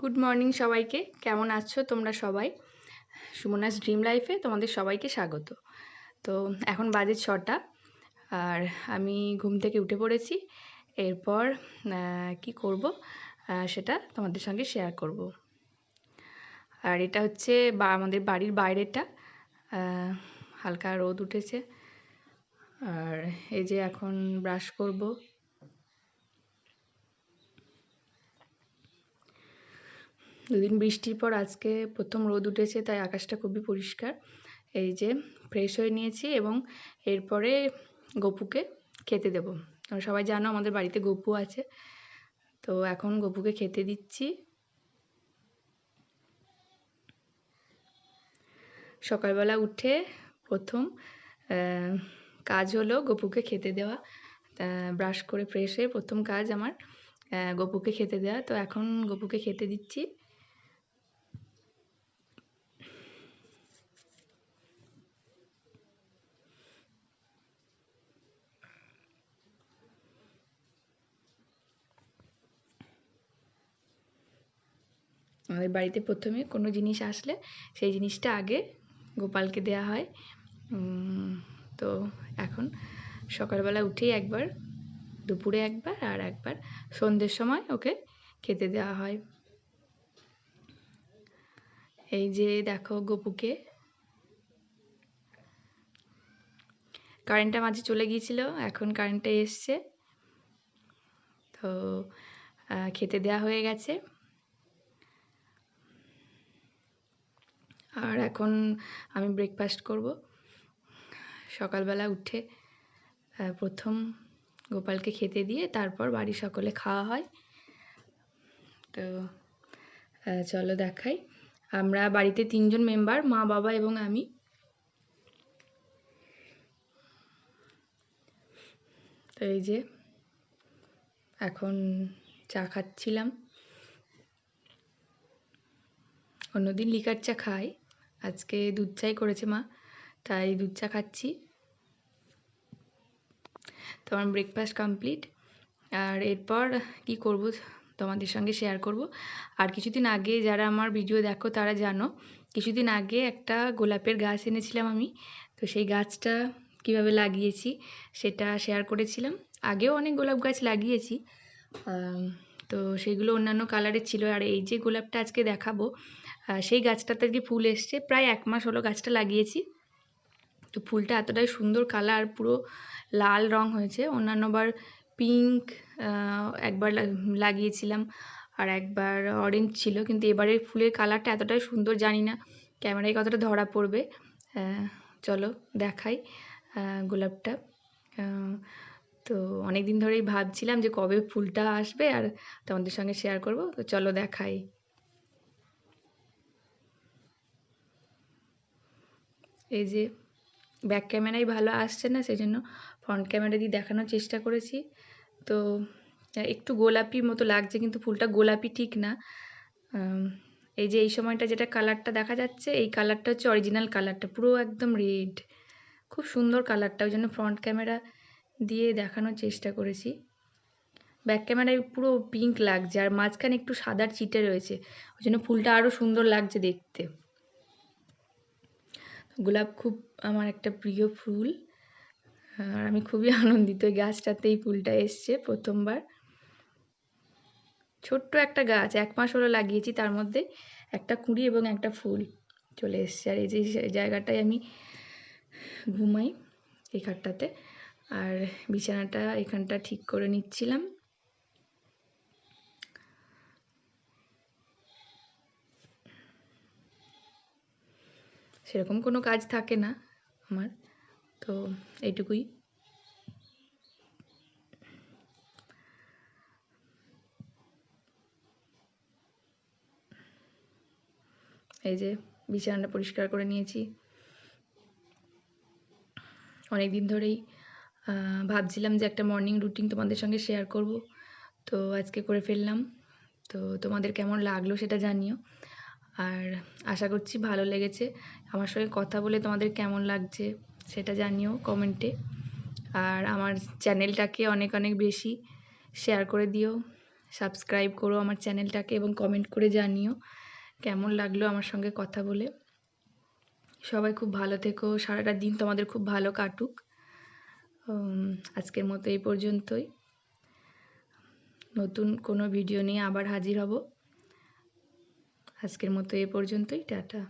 Good morning সবাইকে। কেমন আছো তোমরা সবাই? সুমনাস ড্রিম লাইফে তোমাদের সবাইকে স্বাগত। তো এখন বাজে ছটা, আর আমি ঘুম থেকে উঠে পড়েছি। এরপর কি করব? সেটা তোমাদের সঙ্গে শেয়ার করব। আর এটা হচ্ছে বা, আমাদের বাড়ির বাইরেটা হালকা রোদ উঠেছে। আর এই যে এখন ব্রাশ করব। দুদিন বৃষ্টির পর আজকে প্রথম রোদ উঠেছে, তাই আকাশটা খুবই পরিষ্কার। এই যে ফ্রেশ হয়ে নিয়েছি এবং এরপরে গপুকে খেতে দেবো। সবাই জানো আমাদের বাড়িতে গপু আছে, তো এখন গপুকে খেতে দিচ্ছি। সকালবেলা উঠে প্রথম কাজ হলো গপুকে খেতে দেওয়া। ব্রাশ করে ফ্রেশ হয়ে প্রথম কাজ আমার গপুকে খেতে দেওয়া। তো এখন গপুকে খেতে দিচ্ছি। আমাদের বাড়িতে প্রথমে কোনো জিনিস আসলে সেই জিনিসটা আগে গোপালকে দেওয়া হয়। তো এখন সকালবেলা উঠেই একবার, দুপুরে একবার আর একবার সন্ধ্যের সময় ওকে খেতে দেওয়া হয়। এই যে দেখো গপুকে। কারেন্টটা মাঝে চলে গিয়েছিল, এখন কারেন্টটা এসছে। তো খেতে দেওয়া হয়ে গেছে। আর এখন আমি ব্রেকফাস্ট করব। সকালবেলা উঠে প্রথম গোপালকে খেতে দিয়ে তারপর বাড়ি সকলে খাওয়া হয়। তো চলো দেখাই। আমরা বাড়িতে তিনজন মেম্বার মা, বাবা এবং আমি। তো এই যে, এখন চা খাচ্ছিলাম। অন্যদিন লিকার চা খাই। আজকে দুধ চাই করেছে মা, তাই দুধ চা খাচ্ছি। তো আমার ব্রেকফাস্ট কমপ্লিট আর এরপর কি করব তোমাদের সঙ্গে শেয়ার করব। আর কিছুদিন আগে যারা আমার ভিডিও দেখো তারা জানো, কিছুদিন আগে একটা গোলাপের গাছ এনেছিলাম আমি, তো সেই গাছটা কীভাবে লাগিয়েছি সেটা শেয়ার করেছিলাম। আগেও অনেক গোলাপ গাছ লাগিয়েছি তো সেগুলো অন্যান্য কালারের ছিল। আর এই যে গোলাপটা আজকে দেখাবো সেই গাছটাতে আজকে ফুল এসছে। প্রায় এক মাস হলো গাছটা লাগিয়েছি। তো ফুলটা এতটাই সুন্দর কালার পুরো লাল রং হয়েছে। অন্যান্যবার পিঙ্ক একবার লাগিয়েছিলাম আর একবার অরেঞ্জ ছিল। কিন্তু এবারে ফুলের কালারটা এতটাই সুন্দর জানি না ক্যামেরায় কতটা ধরা পড়বে। চলো দেখাই গোলাপটা। তো অনেক দিন ধরেই ভাবছিলাম যে কবে ফুলটা আসবে আর তোমাদের সঙ্গে শেয়ার করব। তো চলো দেখাই। এই যে ব্যাক ক্যামেরাই ভালো আসছে না সেই জন্য ফ্রন্ট ক্যামেরা দিয়ে দেখানোর চেষ্টা করেছি। তো একটু গোলাপি মতো লাগছে, কিন্তু ফুলটা গোলাপি ঠিক না। এই যে এই সময়টা যেটা কালারটা দেখা যাচ্ছে, এই কালারটা হচ্ছে অরিজিনাল কালারটা পুরো একদম রেড খুব সুন্দর কালারটা ওই জন্য ফ্রন্ট ক্যামেরা দিয়ে দেখানোর চেষ্টা করেছি। ব্যাক ক্যামেরায় পুরো পিঙ্ক লাগছে, আর মাঝখানে একটু সাদার চিটে রয়েছে, ওই জন্য ফুলটা আরও সুন্দর লাগছে দেখতে। গোলাপ খুব আমার একটা প্রিয় ফুল। আর আমি খুবই আনন্দিত গাছটাতে এই ফুলটা এসছে প্রথমবার। ছোট্ট একটা গাছ, এক মাস হলো লাগিয়েছি, তার মধ্যে একটা কুঁড়ি এবং একটা ফুল চলে এসছে। আর এই যে জায়গাটায় আমি ঘুমাই এই খাটটাতে আর বিছানাটা এখানটা ঠিক করে নিচ্ছিলাম। সেরকম কোনো কাজ থাকে না আমার। তো এইটুকুই। এই যে বিছানাটা পরিষ্কার করে নিয়েছি। অনেক দিন ধরেই ভাবছিলাম যে একটা মর্নিং রুটিন তোমাদের সঙ্গে শেয়ার করব। তো আজকে করে ফেললাম। তো তোমাদের কেমন লাগল সেটা জানিও। আর আশা করছি ভালো লেগেছে। আমার সঙ্গে কথা বলে তোমাদের কেমন লাগছে সেটা জানিও কমেন্টে আর আমার চ্যানেলটাকে অনেক অনেক বেশি শেয়ার করে দিও। সাবস্ক্রাইব করো আমার চ্যানেলটাকে এবং কমেন্ট করে জানিও কেমন লাগল আমার সঙ্গে কথা বলে। সবাই খুব ভালো থেকো। সারাটা দিন তোমাদের খুব ভালো কাটুক। আজকের মতো এই পর্যন্তই। নতুন কোনো ভিডিও নিয়ে আবার হাজির হব। আজকের মতো এ পর্যন্তই টাটা।